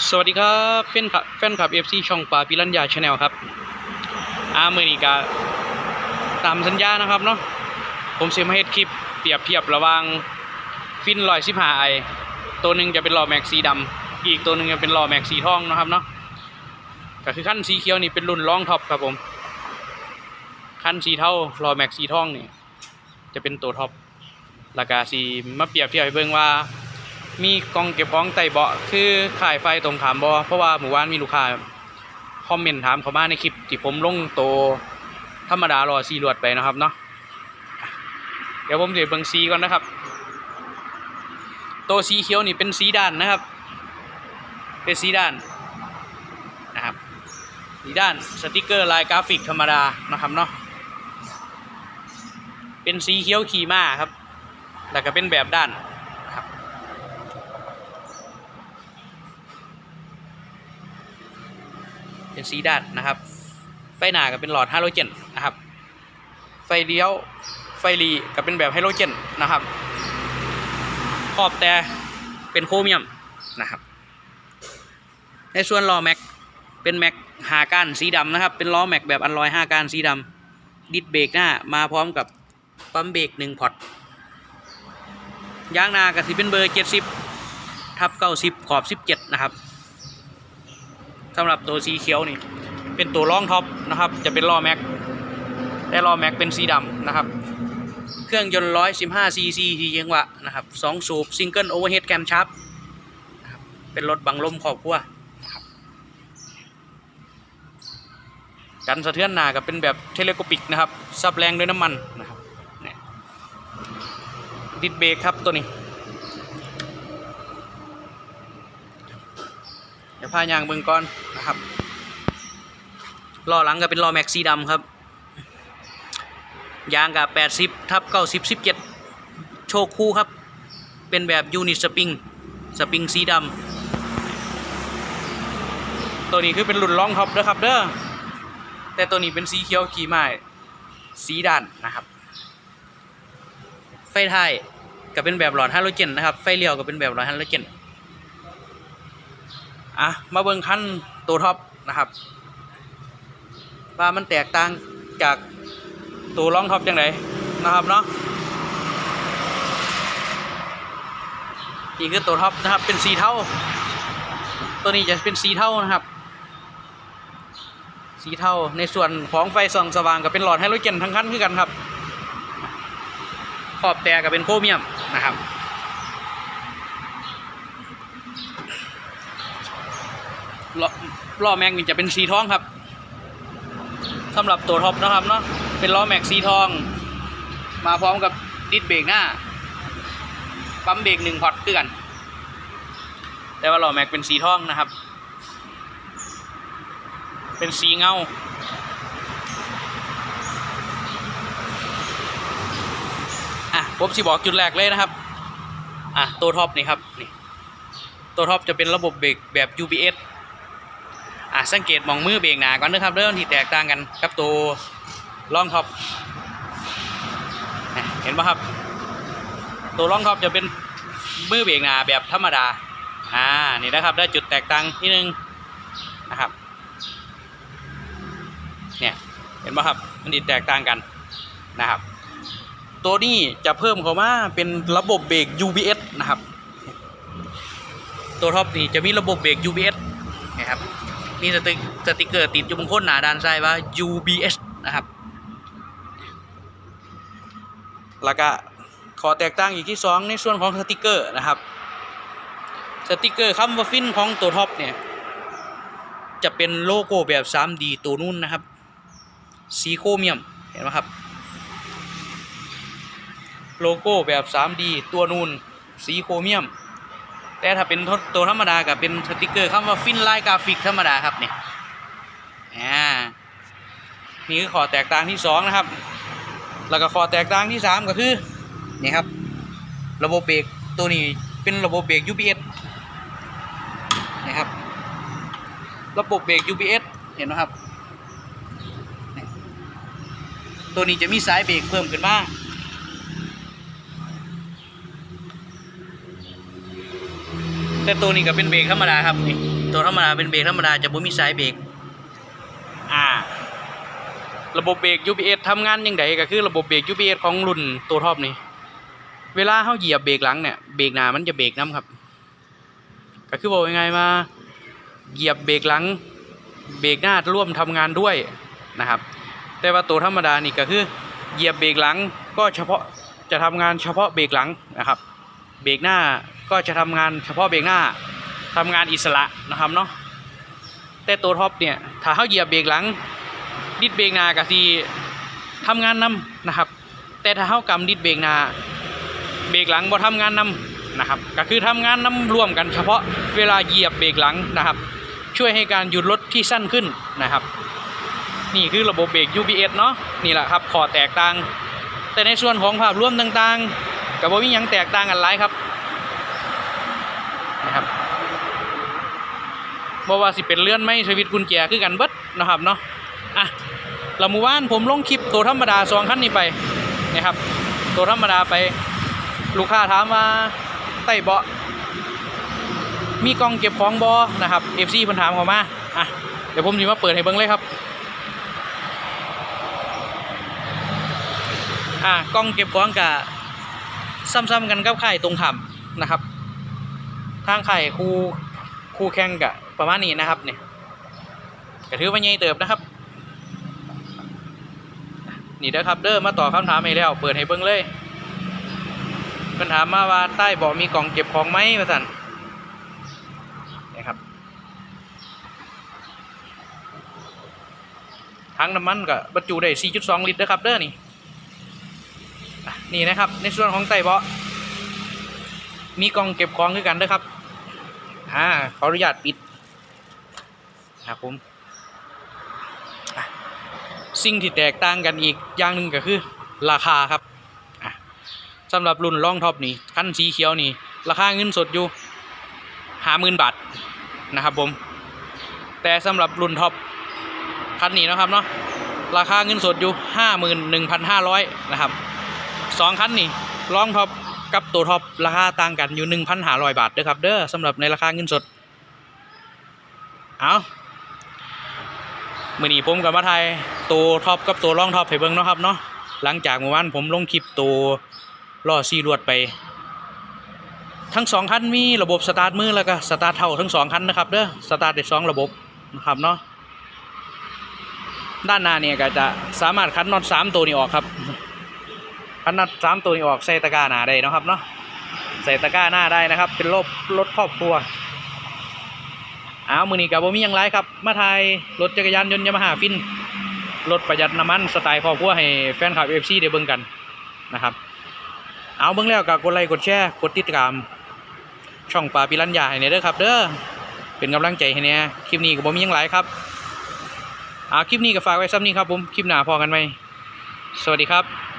สวัสดีครับแฟนคลับแฟนคลับเอฟซีช่องปลาปิรัญญาชาแนลครับอาเมอนี้กาตามสัญญานะครับเนาะผมเสียมาเฮ็ดคลิปเปรียบเทียบระหว่างฟินลอยสิบหาไอตัวหนึ่งจะเป็นลอแม็กสีดำอีกตัวหนึ่งจะเป็นลอแม็กสีทองนะครับเนาะก็คือขั้นสีเขียวนี่เป็นรุ่นรองท็อปครับผมขั้นสีเทาลอแม็กสีทองนี่จะเป็นตัวท็อปราคาสีมาเปรียบเทียบให้เบิ่งว่า มีกล่องเก็บของไต่เบาะคือขายไฟตรงขามบอเพราะว่าหมู่บ้านมีลูกค้าคอมเมนต์ถามเขามาในคลิปที่ผมลงโตวธรรมดารอซีรวดไปนะครับเนาะเดี๋ยวผมจะเบิ่งสีก่อนนะครับ ตัวสีเขียวนี่เป็นสีด้านนะครับ เป็นสีด้านนะครับสีด้านสติกเกอร์ลายกราฟิกธรรมดานะครับเนาะเป็นสีเขียวขี่ม้าครับแล้วก็เป็นแบบด้านนะครับ เป็นสีด้านนะครับ ไฟหน้าก็เป็นหลอดไฮาโลเจนนะครับ ไฟเลี้ยวไฟหลีก็เป็นแบบไฮโลเจนนะครับขอบแต่เป็นโครเมียมนะครับ ในส่วนล้อแม็กเป็นแม็กหาก้านสีดำนะครับ เป็นล้อแม็กแบบอันลอยห้าก้านสีดำดิดเบรกหน้ามาพร้อมกับปั๊มเบรกหนึ่งพอตยางหนาก็สิเป็นเบอร์เจ็ดสิบทับเก้าสิบขอบสิบเจ็ดนะครับ สำหรับตัวสีเขียวนี่ เป็นตัวรองท็อปนะครับ จะเป็นล้อแม็กแต่ล้อแม็กเป็นสีดำนะครับ เครื่องยนต์ร้อยสิบห้าซีซีทียังวะนะครับสองสูบซิงเกิลโอเวอร์เฮดแกมชับนะครับเป็นรถบังลมครอบครัวนะครับกันสะเทือนหนากับเป็นแบบเทเลโกปิกนะครับซับแรงด้วยน้ำมันนะครับดิดเบรกครับตัวนี้ ดี๋ยวพายางเบิ่งก่อนนะครับล้อหลังก็เป็นล้อแม็กซีดำครับ ยางกับ 80ทับ90 17 โชคคู่ครับ เป็นแบบยูนิตสปริง สปริงสีดำ ตัวนี้คือเป็นรุ่นลองท็อปนะครับเด้อ แต่ตัวนี้เป็นสีเขียวขี่ไม้สีด่านนะครับ ไฟท้ายก็เป็นแบบหลอดฮาโลเจนนะครับ ไฟเลี้ยวก็เป็นแบบหลอดฮาโลเจน อะมาเบิ่งขั้นตัวท็อปนะครับว่ามันแตกต่างจากตัวรองท็อปจังไดนะครับเนาะนี่คือตัวท็อปนะครับเป็นสีเทาตัวนี้จะเป็นสีเทานะครับ สีเทาในส่วนของไฟส่องสว่างก็เป็นหลอดไฮโลเจนทั้งคันคือกันครับขอบแต่ก็เป็นโครเมียมนะครับ ล้อแม็กนี่จะเป็นสีทองครับสำหรับตัวท็อปนะครับเนาะเป็นล้อแม็กสีทอง มาพร้อมกับดิสเบรกหน้าปั๊มเบรกหนึ่งพอร์ตคือกันแต่ว่าล้อแม็กเป็นสีทองนะครับ เป็นสีเงาอะผมสิบอกจุดแรกเลยนะครับอะตัวท็อปนี่ครับนี่ตัวท็อปจะเป็นระบบเบรกแบบ UBS สังเกตมองมือเบรกหนาก่อนนะครับเริ่มที่แตกต่างกันกับตัวล่องท็อปเห็นไหมครับ ตัวล่องท็อปจะเป็นมือเบรกหนาแบบธรรมดาอ่านี่นะครับได้จุดแตกต่างที่นึงนะครับเนี่ยเห็นไหมครับมันดีแตกต่างกันนะครับ ตัวนี้จะเพิ่มเข้ามาเป็นระบบเบรก UBS นะครับ ตัวท็อปนี่จะมีระบบเบรก UBS นะครับ มีสติสติกเกอร์ติดอยู่บนโคนหนาด้านซ้ายว่า UBS นะครับ แล้วก็ขอแตกต่างอีกที่สองในส่วนของสติกเกอร์นะครับ สติกเกอร์คำว่าฟินของตัวท็อปเนี่ยจะเป็นโลโก้แบบ 3D ตัวนุ่นนะครับสีโครเมียมเห็นไหมครับ โลโก้แบบ 3D ตัวนูนสีโครเมียม แต่ถ้าเป็นตัวธรรมดากับเป็นสติกเกอร์คำว่าฟินไลน์กราฟิกธรรมดาครับเนี่ยอ่านี่คือข้อแตกต่างที่สองนะครับ แล้วก็ข้อแตกต่างที่สามก็คือนี่ครับ ระบบเบรกตัวนี้เป็นระบบเบรก UPS นะครับ ระบบเบรก UPS เห็นไหมครับ ตัวนี้จะมีสายเบรกเพิ่มขึ้นมา แต่ตัวนี้ก็เป็นเบรกธรรมดาครับนี่ตัวธรรมดาเป็นเบรกธรรมดาจะบ่มีสายเบรกอ่า ระบบเบรก UPS ทำงานยังไงก็คือระบบเบรก UPS ของรุ่นตัวท็อปนี่เวลาเฮาเหยียบเบรกหลังเนี่ยเบรกหน้ามันจะเบรกนํครับ ก็คือบอกยังไงมาเหยียบเบรกหลังเบรกหน้าร่วมทำงานด้วยนะครับ แต่ว่าตัวธรรมดานี่ก็คือเหยียบเบรกหลังก็เฉพาะจะทำงานเฉพาะเบรกหลังนะครับ เบรกหน้า ก็จะทำงานเฉพาะเบรกหน้าทำงานอิสระนะครับเนาะแต่ตัวท็อปเนี่ยถ้าเขาเหยียบเบรกหลัง ดิดเบรกหน้าก็สิทำงานนำนะครับ แต่ถ้าเขากำดิดเบรกหน้าเบรกหลังบ่ทำงานนำนะครับ ก็คือทำงานนำร่วมกันเฉพาะเวลาเหยียบเบรกหลังนะครับ ช่วยให้การหยุดรถที่สั้นขึ้นนะครับ นี่คือระบบเบรก UPS เนาะนี่แหละครับขอแตกต่าง แต่ในส่วนของภาพรวมต่างๆกับว่ามีหยังแตกต่างกันหลายครับนะครับ บ่ว่าสิเป็นเลื่อนไม่สวิตกุญแจคือกันเบิดนะครับเนาะอะเราเมื่อวานผมลงคลิปตัวธรรมดาสองคันนี้ไปนะครับ ตัวธรรมดาไป ลูกค้าถามว่าใต้เบาะมีกล่องเก็บของบอนะครับ FC เพิ่นถามเข้ามาอะเดี๋ยวผมสิมาเปิดให้เบิ่งเลยครับอ่ากล้องเก็บของกับซ้ำๆกันกับไข่ตรงถ้ำนะครับทางไข่คู่คู่แข่งกับ ประมาณนี้นะครับเนี่ยก็ถือว่าใหญ่เติบนะครับ นี่เด้อครับเด้อมาต่อบคำถามให้แล้ว เปิดให้เบิ่งเลยเพิ่นถามมาว่าใต้เบ่อมีกล่องเก็บของไหมว่าซั่นนะครับถังน้ำมันก็บบรรจุได้ 4.2 ลิตรนะครับเด้อนี่นี่นะครับ ในส่วนของไตเบาะมีกล่องเก็บของคือกันด้วยครับ อ่า ขออนุญาตปิด นะครับผมสิ่งที่แตกต่างกันอีกอย่างหนึ่งก็คือ ราคาครับสำหรับรุ่นล่องท็อปนี่คันสีเขียวนี่ ราคาเงินสดอยู่ห้าหมื่นบาทนะครับผมแต่สำหรับรุ่นท็อปคันนี้นะครับเนาะราคาเงินสดอยู่ห้าหมื่นหนึ่งพันห้าร้อยนะครับสองคันนี่ลองท็อปกับตัวท็อปราคาต่างกันอยู่หนึ่งพันหาร้อยบาทเด้อครับเด้อสำหรับในราคาเงินสดเอา มื่อนี้ผมกับมาไทยตัวท็อปกับตัวรองท็อปให้เบิ่งเนาะครับเนาะหลังจากเมื่อวานผมลงคลิปตัวล่อซีรวดไป ทั้งสองคันมีระบบสตาร์ทมือแล้วก็สตาร์ทเท่าทั้งสองคันนะครับเด้อสตาร์ทได้สองระบบนะครับเนาะด้านหน้าเนี่ยก็จะสามารถคัดน็อตสามตัวนี้ออกครับพันนัดสามตัวนี้ออกใส่ตะกร้าหน้าได้นะครับเนาะใส่ตะกร้าหน้าได้นะครับ เป็นรถรถครอบครัว เอามือนี้กับบ่มีหยังไรครับ มาถ่ายรถจักรยานยนต์ยามาฮ่าฟิน รถประหยัดน้ำมันสไตล์ครอบครัวให้แฟนคลับเอฟซีได้เบิ่งกันนะครับ เอาเบิ่งแล้วก็กดไลค์กดแชร์กดติดตาม ช่องปาปิรัญญาให้แหน่เด้อครับ เด้อเป็นกำลังใจให้แหน่ยคลิปนี้ก็บ่มีหยังไรครับเอาคลิปนี้ก็ฝากไว้ซ้ำนี้ครับผมคลิปหน้าพอกันไหมสวัสดีครับ